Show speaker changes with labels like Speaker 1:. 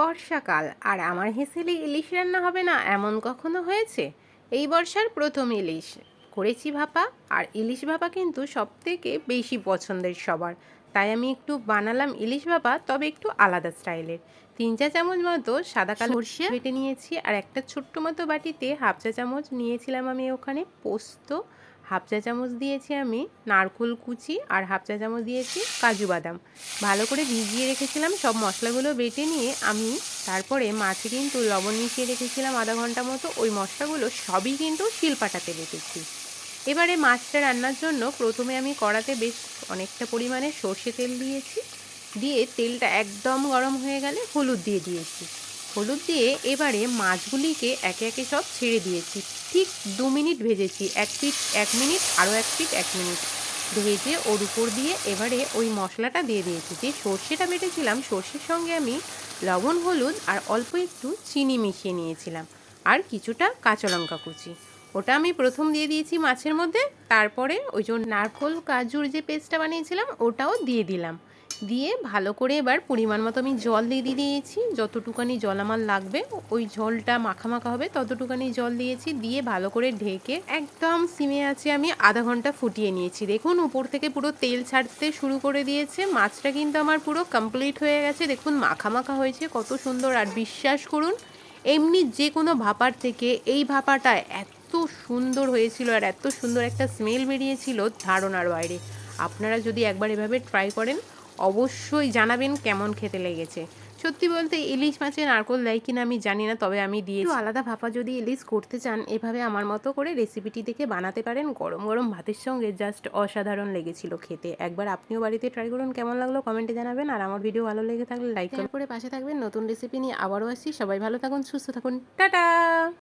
Speaker 1: বর্ষাকাল আর আমার হেসেলে ইলিশ রান্না হবে না এমন কখনো হয়েছে? এই বর্ষার প্রথম ইলিশ। করেছি ভাপা আর ইলিশ ভাপা কিন্তু সব থেকে বেশি পছন্দের সবার। তাই আমি একটু বানালাম ইলিশ ভাপা তবে একটু আলাদা স্টাইলের। তিন চা চামচ মতো সাদা কালো সর্ষে। বেটে নিয়েছি আর একটা ছোট্ট মতো বাটিতে হাফ চা চামচ নিয়েছিলাম আমি ওখানে পোস্ত হাফ চা চামচ দিয়েছি আমি নারকোল কুচি আর হাফ চা চামচ দিয়েছি কাজু বাদাম। ভালো করে ভিজিয়ে রেখেছিলাম, সব মশলাগুলো বেটে নিয়ে আমি তারপরে মাছে কিন্তু লবণ মিশিয়ে রেখেছিলাম আধা ঘণ্টা মতো, ওই মশলাগুলো সবই কিন্তু শিলপাটাতে বেটেছি। এবারে মাছটা রান্নার জন্য প্রথমে আমি কড়াতে বেশ অনেকটা পরিমাণে সর্ষে তেল দিয়েছি, দিয়ে তেলটা একদম গরম হয়ে গেলে হলুদ দিয়ে দিয়েছি। হলুদ দিয়ে এবারে মাছগুলিকে একে একে সব ছেড়ে দিয়েছি। ঠিক দু মিনিট ভেজেছি, এক পিট এক মিনিট, আরও এক পিট এক মিনিট। ভেজে ওর উপর দিয়ে এবারে ওই মশলাটা দিয়ে দিয়েছি। যে সর্ষেটা বেটেছিলাম, সর্ষের সঙ্গে আমি লবণ, হলুদ আর অল্প একটু চিনি মিশিয়ে নিয়েছিলাম আর কিছুটা কাঁচা লঙ্কা কুচি। ওটা আমি প্রথম দিয়ে দিয়েছি মাছের মধ্যে, তারপরে ওই জন্য নারকোল, কাজুর যে পেস্টটা বানিয়েছিলাম, ওটাও দিয়ে দিলাম। দিয়ে ভালো করে এবার পরিমাণ মতো আমি জল দিয়ে দিয়ে দিয়েছি। যতটুকানি জল আমার লাগবে, ওই জলটা মাখা মাখা হবে ততটুকানি জল দিয়েছি। দিয়ে ভালো করে ঢেকে একদম সিমে আছে আমি আধা ঘণ্টা ফুটিয়ে নিয়েছি। দেখুন, উপর থেকে পুরো তেল ছাড়তে শুরু করে দিয়েছে। মাছটা কিন্তু আমার পুরো কমপ্লিট হয়ে গেছে। দেখুন, মাখা মাখা হয়েছে, কত সুন্দর। আর বিশ্বাস করুন, এমনি যে কোনো ভাপার থেকে এই ভাপাটা এত সুন্দর হয়েছিল আর এত সুন্দর একটা স্মেল বেরিয়েছিল ধারণার বাইরে। আপনারা যদি একবার এভাবে ট্রাই করেন অবশ্যই জানাবেন কেমন খেতে লেগেছে। সত্যি বলতে ইলিশ মাছে নারকোল দেয় কিনা আমি জানি না তবে আমি দিয়ে আলাদা ভাপা যদি ইলিশ করতে চান এভাবে আমার মতো করে রেসিপিটি দেখে বানাতে পারেন। গরম গরম ভাতের সঙ্গে জাস্ট অসাধারণ লেগেছিল খেতে। একবার আপনিও বাড়িতে ট্রাই করুন কেমন লাগল কমেন্টে জানাবেন। আর আমার ভিডিও ভালো লেগে থাকলে লাইক করে পাশে থাকবেন নতুন রেসিপি নিয়ে আবারও আসছি। সবাই ভালো থাকুন সুস্থ থাকুন। টাটা!